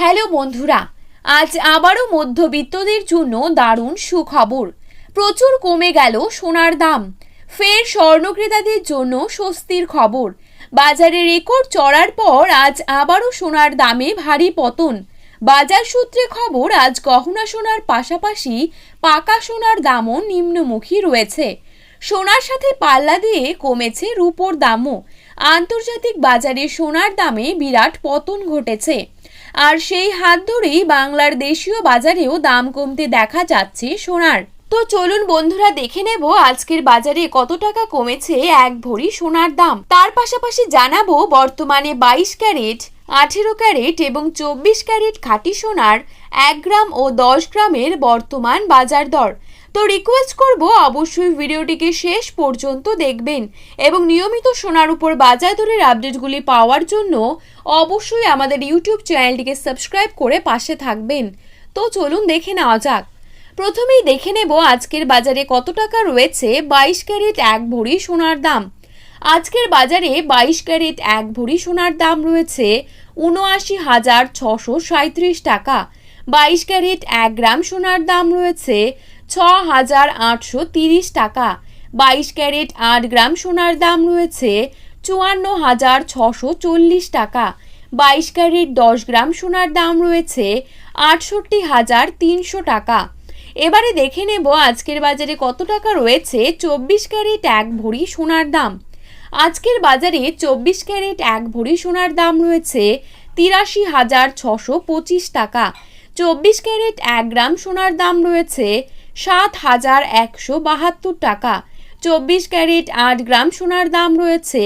Hello বন্ধুরা, আজ আবারও মধ্যবিত্তদের জন্য দারুণ সুখবর। প্রচুর কমে গেল সোনার দাম। ফের স্বর্ণক্রেতাদের জন্য স্বস্তির খবর। বাজারে রেকর্ড চড়ার পর আজ আবারও সোনার দামে ভারী পতন। বাজার সূত্রে খবর, আজ গহনা সোনার পাশাপাশি পাকা সোনার দামও নিম্নমুখী রয়েছে। সোনার সাথে পাল্লা দিয়ে কমেছে রূপোর দামও। আন্তর্জাতিক বাজারে সোনার দামে বিরাট পতন ঘটেছে। আর সেই হাত ধরেই বাংলার দেশীয় বাজারেও দাম কমতে দেখা যাচ্ছে সোনার। তো চলুন বন্ধুরা, দেখে নেব আজকের বাজারে কত টাকা কমেছে এক ভরি সোনার দাম। তার পাশাপাশি জানাব বর্তমানে বাইশ ক্যারেট, আঠেরো ক্যারেট এবং চব্বিশ ক্যারেট খাঁটি সোনার এক গ্রাম ও দশ গ্রামের বর্তমান বাজার দর। তো রিকোয়েস্ট করব অবশ্যই ভিডিওটিকে শেষ পর্যন্ত দেখবেন এবং নিয়মিত সোনার উপর বাজার দরের আপডেটগুলি পাওয়ার জন্য অবশ্যই আমাদের ইউটিউব চ্যানেলটিকে সাবস্ক্রাইব করে পাশে থাকবেন। তো চলুন দেখে নেওয়া যাক। প্রথমেই দেখে নেব আজকের বাজারে কত টাকা রয়েছে বাইশ ক্যারেট এক ভরি সোনার দাম। আজকের বাজারে বাইশ ক্যারেট এক ভরি সোনার দাম রয়েছে উনআশি হাজার ছশো সাঁত্রিশ টাকা। বাইশ ক্যারেট এক গ্রাম সোনার দাম রয়েছে ছ হাজার আটশো তিরিশ টাকা। বাইশ ক্যারেট আট গ্রাম সোনার দাম রয়েছে চুয়ান্ন হাজার ছশো চল্লিশ টাকা। বাইশ ক্যারেট দশ গ্রাম সোনার দাম রয়েছে আটষট্টি হাজার তিনশো টাকা। এবারে দেখে নেব আজকের বাজারে কত টাকা রয়েছে। চব্বিশ ক্যারেট এক ভরি সোনার দাম। আজকের বাজারে চব্বিশ ক্যারেট এক ভরি সোনার দাম রয়েছে তিরাশি হাজার ছশো পঁচিশ টাকা। চব্বিশ ক্যারেট এক গ্রাম সোনার দাম রয়েছে সাত হাজার একশো বাহাত্তর টাকা। চব্বিশ ক্যারেট আট গ্রাম সোনার দাম রয়েছে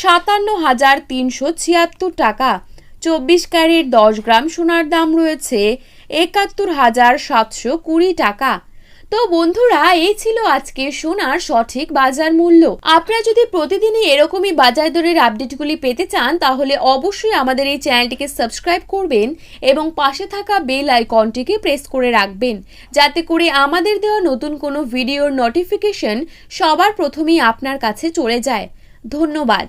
সাতান্ন হাজার তিনশো ছিয়াত্তর টাকা। চব্বিশ ক্যারেট দশ গ্রাম সোনার দাম রয়েছে একাত্তর হাজার সাতশো কুড়ি টাকা। তো বন্ধুরা, এই ছিল আজকে সোনার সঠিক বাজার মূল্য। আপনারা যদি প্রতিদিনই এরকমই বাজার দরের আপডেটগুলি পেতে চান, তাহলে অবশ্যই আমাদের এই চ্যানেলটিকে সাবস্ক্রাইব করবেন এবং পাশে থাকা বেল আইকনটিকে প্রেস করে রাখবেন, যাতে করে আমাদের দেওয়া নতুন কোনো ভিডিওর নোটিফিকেশন সবার প্রথমেই আপনার কাছে চলে যায়। ধন্যবাদ।